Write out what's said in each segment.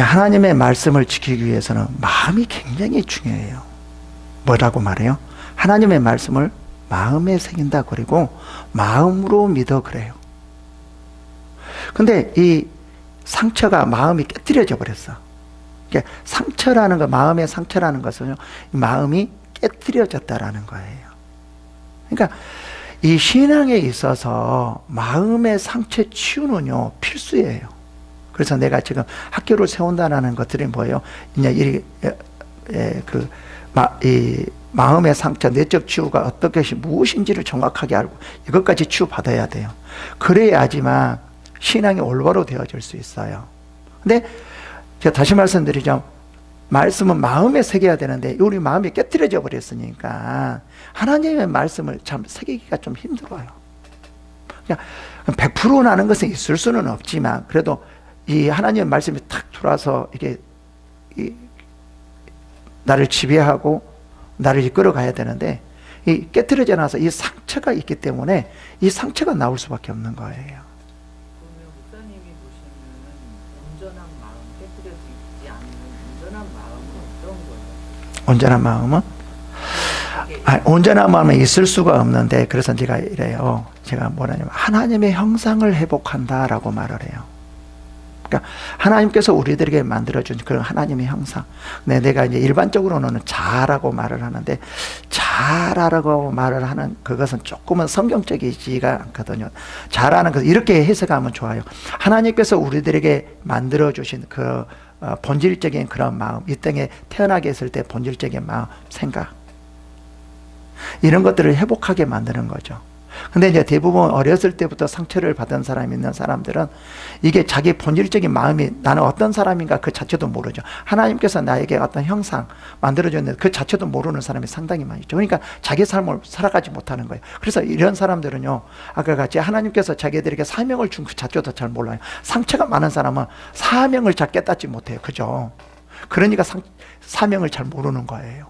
하나님의 말씀을 지키기 위해서는 마음이 굉장히 중요해요. 뭐라고 말해요? 하나님의 말씀을 마음에 새긴다 그리고 마음으로 믿어 그래요. 근데 이 상처가 마음이 깨뜨려져 버렸어. 그러니까 상처라는 거, 마음의 상처라는 것은요, 마음이 깨뜨려졌다라는 거예요. 그러니까 이 신앙에 있어서 마음의 상처 치유는요, 필수예요. 그래서 내가 지금 학교를 세운다는 것들이 뭐예요? 이제 이, 에, 그, 마, 이, 마음의 상처, 내적 치유가 어떤 것이 무엇인지를 정확하게 알고 이것까지 치유받아야 돼요. 그래야지만 신앙이 올바로 되어질 수 있어요. 근데 제가 다시 말씀드리죠. 말씀은 마음에 새겨야 되는데 우리 마음이 깨뜨려져 버렸으니까 하나님의 말씀을 참 새기기가 좀 힘들어요. 그냥 100% 나는 것은 있을 수는 없지만 그래도 이 하나님의 말씀이 탁 들어와서 이게 이 나를 지배하고 나를 이끌어 가야 되는데 이 깨뜨려져 나서 이 상처가 있기 때문에 이 상처가 나올 수밖에 없는 거예요. 온전한 마음, 마음은 아, 온전한 마음은 있을 수가 없는데 그래서 제가 이래요. 제가 뭐라냐면 하나님의 형상을 회복한다라고 말을 해요. 그러니까 하나님께서 우리들에게 만들어준 그런 하나님의 형상. 네, 내가 이제 일반적으로는 자라고 말을 하는데 자라고 말을 하는 그것은 조금은 성경적이지가 않거든요. 자라는 것 이렇게 해석하면 좋아요. 하나님께서 우리들에게 만들어 주신 그 어, 본질적인 그런 마음, 이 땅에 태어나게 했을 때 본질적인 마음, 생각 이런 것들을 회복하게 만드는 거죠. 근데 이제 대부분 어렸을 때부터 상처를 받은 사람이 있는 사람들은 이게 자기 본질적인 마음이 나는 어떤 사람인가 그 자체도 모르죠. 하나님께서 나에게 어떤 형상 만들어줬는데 그 자체도 모르는 사람이 상당히 많이 있죠. 그러니까 자기 삶을 살아가지 못하는 거예요. 그래서 이런 사람들은요, 아까 같이 하나님께서 자기들에게 사명을 준 그 자체도 잘 몰라요. 상처가 많은 사람은 사명을 잘 깨닫지 못해요. 그죠? 그러니까 상, 사명을 잘 모르는 거예요.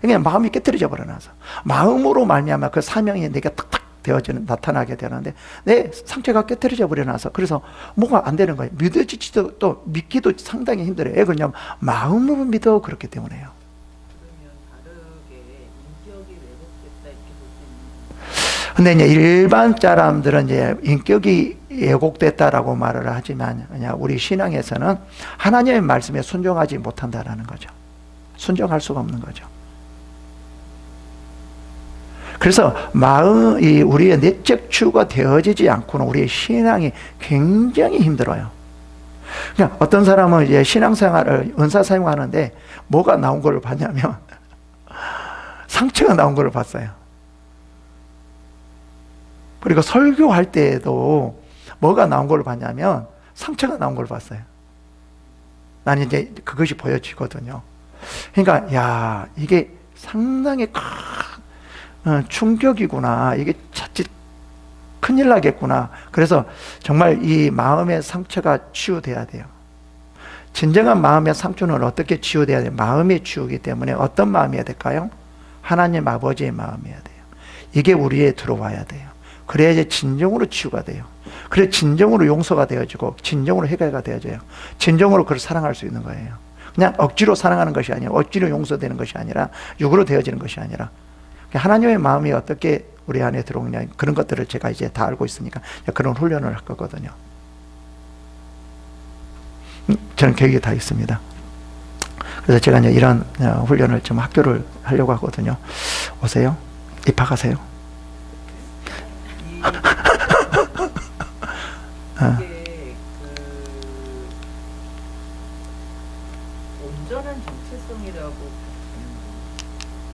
그냥 마음이 깨뜨려져 버려놔서 마음으로 말미암아 그 사명이 내게 탁탁 되어지는 나타나게 되는데 내 상처가 깨뜨려져 버려놔서 그래서 뭐가 안 되는 거예요. 믿어지지도 또 믿기도 상당히 힘들어요. 왜 그러냐면 마음으로 믿어 그렇기 때문에요. 근데 이제 일반 사람들은 이제 인격이 왜곡됐다라고 말을 하지만 우리 신앙에서는 하나님의 말씀에 순종하지 못한다라는 거죠. 순종할 수가 없는 거죠. 그래서 마음, 이 우리의 내적 추가 되어지지 않고는 우리의 신앙이 굉장히 힘들어요. 그냥 어떤 사람은 이제 신앙생활을 은사 사용하는데 뭐가 나온 걸 봤냐면 상처가 나온 걸 봤어요. 그리고 설교할 때에도 뭐가 나온 걸 봤냐면 상처가 나온 걸 봤어요. 나는 이제 그것이 보여지거든요. 그러니까 야 이게 상당히 큰 어, 충격이구나. 이게 자칫 큰일 나겠구나. 그래서 정말 이 마음의 상처가 치유돼야 돼요. 진정한 마음의 상처는 어떻게 치유돼야 돼요? 마음이 치유기 때문에 어떤 마음이어야 될까요? 하나님 아버지의 마음이어야 돼요. 이게 우리에 들어와야 돼요. 그래야 이제 진정으로 치유가 돼요. 그래 진정으로 용서가 되어지고 진정으로 해결가 되어져요. 진정으로 그를 사랑할 수 있는 거예요. 그냥 억지로 사랑하는 것이 아니라 억지로 용서되는 것이 아니라 육으로 되어지는 것이 아니라 하나님의 마음이 어떻게 우리 안에 들어오냐 그런 것들을 제가 이제 다 알고 있으니까 그런 훈련을 할 거거든요. 음, 저는 계획이 다 있습니다. 그래서 제가 이제 이런 어, 훈련을 좀 학교를 하려고 하거든요. 오세요. 입학하세요. 이 아. 그 온전한 정체성이라고